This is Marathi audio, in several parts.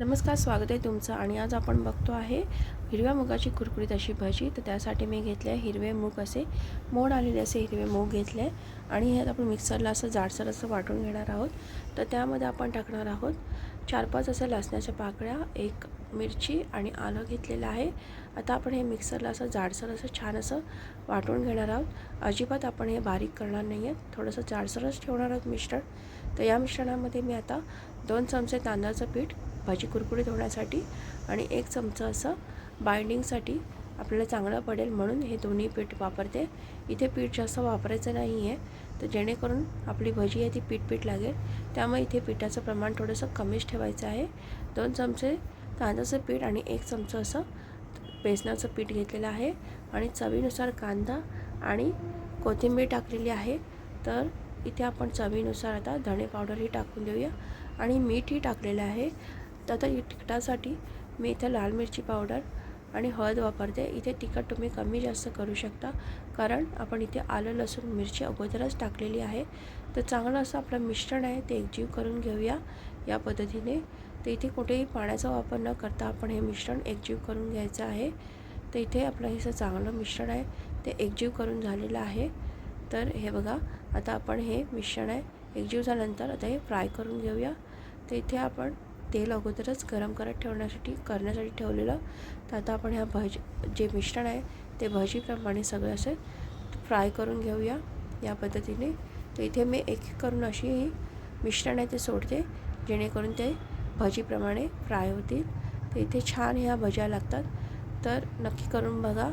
नमस्कार स्वागत आहे तुमचं. आणि आज आपण बघतो आहे हिरव्या मुगाची कुरकुरीत अशी भजी. तर त्यासाठी मी घेतले आहे हिरवे मूग असे. मोड आलेले असे हिरवे मूग घेतले. आहे आणि हे आपण मिक्सरला असं जाडसर असं वाटून घेणार आहोत. तर त्यामध्ये आपण टाकणार आहोत चार पाच असं लसणाच्या पाकळ्या एक मिरची आणि आलं घेतलेलं आहे. आता आपण हे मिक्सरला असं जाडसर असं छान असं वाटून घेणार आहोत. अजिबात आपण हे बारीक करणार नाही आहेत थोडंसं जाडसरच ठेवणार आहोत मिश्रण. तर या मिश्रणामध्ये मी आता दोन चमचे तांदळाचं पीठ भाजी कुरकुरीत होण्यासाठी आणि एक चमचा असं बाइंडिंगसाठी आपल्याला चांगलं पडेल म्हणून हे दोन्ही पीठ वापरते. इथे पीठ जास्त वापरायचं नाही आहे तर जेणेकरून आपली भजी आहे ती पीठ पीठ लागेल. त्यामुळे इथे पिठाचं प्रमाण थोडंसं कमीच ठेवायचं आहे. दोन चमचे तांदळाचं पीठ आणि एक चमचं असं बेसनाचं पीठ घेतलेलं आहे. आणि चवीनुसार कांदा आणि कोथिंबीर टाकलेली आहे. तर इथे आपण चवीनुसार आता धणे पावडरही टाकून देऊया. आणि मीठही टाकलेलं आहे. तर आता तिखटासाठी मी इथे लाल मिरची पावडर आणि हळद वापरते. इथे तिखट तुम्ही कमी जास्त करू शकता कारण आपण इथे आलं लसूण मिरची अगोदरच टाकलेली आहे. तर चांगलं असं आपलं मिश्रण आहे ते एकजीव करून घेऊया या पद्धतीने. तर इथे कुठेही पाण्याचा वापर न करता आपण हे मिश्रण एकजीव करून घ्यायचं आहे. तर इथे आपलं हे चांगलं मिश्रण आहे ते एकजीव करून झालेलं आहे. तर हे बघा आता आपण हे मिश्रण आहे एकजीव झाल्यानंतर आता हे फ्राय करून घेऊया. तर इथे आपण तेल अगोदरच गरम करत ठेवण्यासाठी करण्यासाठी ठेवलेलं. तर आता आपण ह्या भजी जे मिश्रण आहे ते भजीप्रमाणे सगळं असे फ्राय करून घेऊया या पद्धतीने. तर इथे मी एक एक करून अशी ही मिश्रण आहे ते सोडते जेणेकरून ते भजीप्रमाणे फ्राय होतील. तर इथे छान ह्या भज्या लागतात. तर नक्की करून बघा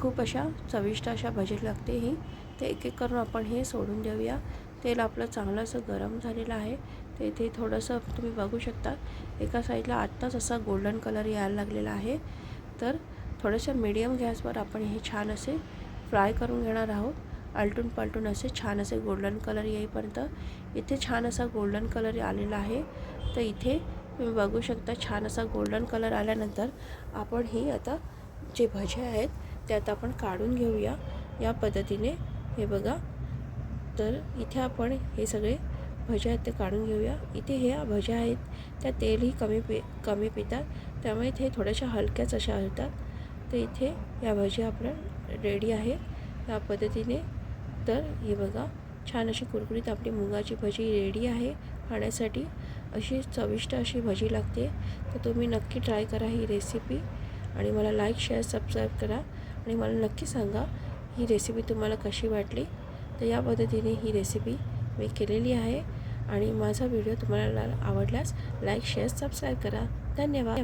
खूप अशा चविष्ट अशा भजी लागते ही. ते एक एक करून आपण हे सोडून देऊया. तेल आपलं चांगलं असं गरम झालेलं आहे. तर इथे थोडंसं तुम्ही बघू शकता. एका साईडला आत्ताच असा गोल्डन कलर यायला लागलेला आहे. तर थोडंसं मीडियम गॅसवर आपण हे छान असे फ्राय करून घेणार आहोत. आलटून पालटून असे छान असे गोल्डन कलर येईपर्यंत इथे छान असा गोल्डन कलर आलेला आहे. तर इथे तुम्ही बघू शकता छान असा गोल्डन कलर आल्यानंतर आपण ही आता जे भजे आहेत ते आता आपण काढून घेऊया. या पद्धतीने हे बघा. तर इथे आपण हे सगळे भज्या आहेत ते काढून घेऊया. इथे ह्या भज्या आहेत. त्या तेलही कमी पि कमी पितात. त्यामुळे ते थोड्याशा हलक्याच अशा हलतात. तर इथे या भज्या आपल्या रेडी आहे. या पद्धतीने तर हे बघा छान अशी कुरकुरीत आपली मुगाची भजी रेडी आहे. खाण्यासाठी अशी चविष्ट अशी भजी लागते. तर तुम्ही नक्की ट्राय करा ही रेसिपी आणि मला लाईक शेअर सबस्क्राईब करा आणि मला नक्की सांगा ही रेसिपी तुम्हाला कशी वाटली. तर या पद्धतीने ही रेसिपी मी केलेली आहे. आणि माझा व्हिडिओ तुम्हाला आवडल्यास लाईक शेअर सबस्क्राईब करा. धन्यवाद.